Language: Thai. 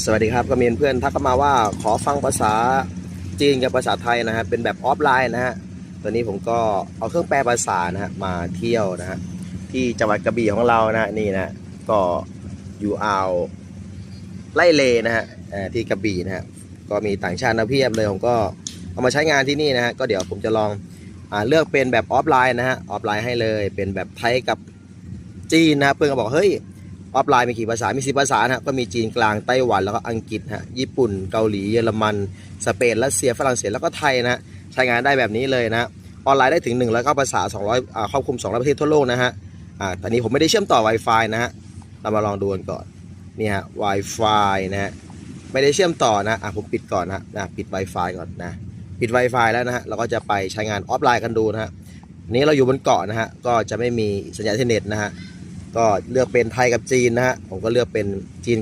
สวัสดีครับก็มีเพื่อนทักเข้ามาว่าขอฟังภาษาจีนกับภาษาไทยนะฮะเป็นแบบออฟไลน์นะฮะตอนนี้ผมก็เอาเครื่องแปลภาษานะฮะมาเที่ยวนะฮะที่จังหวัดกระบี่ของเรานะนี่นะก็อยู่อ่าวไล่เลนะฮะที่กระบี่นะฮะก็มีต่างชาตินะเพียบเลยผมก็เอามาใช้งานที่นี่นะฮะก็เดี๋ยวผมจะลองอเลือกเป็นแบบออฟไลน์นะฮะออฟไลน์ให้เลยเป็นแบบไทยกับจีนนะเพื่อนก็บอกเฮ้ย ออฟไลน์มีกี่ภาษา มีสิภาษาฮะก็มีจีนกลางไต้หวันแล้วก็อังกฤษฮะญี่ปุ่นเกาหลีเยอรมัน สเปนรัสเซียฝรั่งเศสแล้วก็ไทยนะฮะใช้งานได้แบบนี้เลยนะออนไลน์ได้ถึง1แล้วก็ภาษา 200อ่าครอบคลุม 200 ประเทศทั่วโลกนะฮะอ่าตอนนี้ผมไม่ได้เชื่อมต่อ Wi-Fi นะฮะเรามาลองดูกันก่อนนี่ฮะ Wi-Fi นะฮะไม่ได้เชื่อมต่อนะอะผมปิดก่อนนะนะปิด Wi-Fi ก่อนนะปิด Wi-Fi แล้วนะฮะเราก็จะไปใช้งานออฟไลน์กันดูนะฮะนี้เราอยู่บนเกาะนะฮะก็จะไม่มีสัญญาณเทเน็ตนะฮะ ก็เลือกเป็นไทยกับจีนนะฮะผมก็เลือกเป็นจีน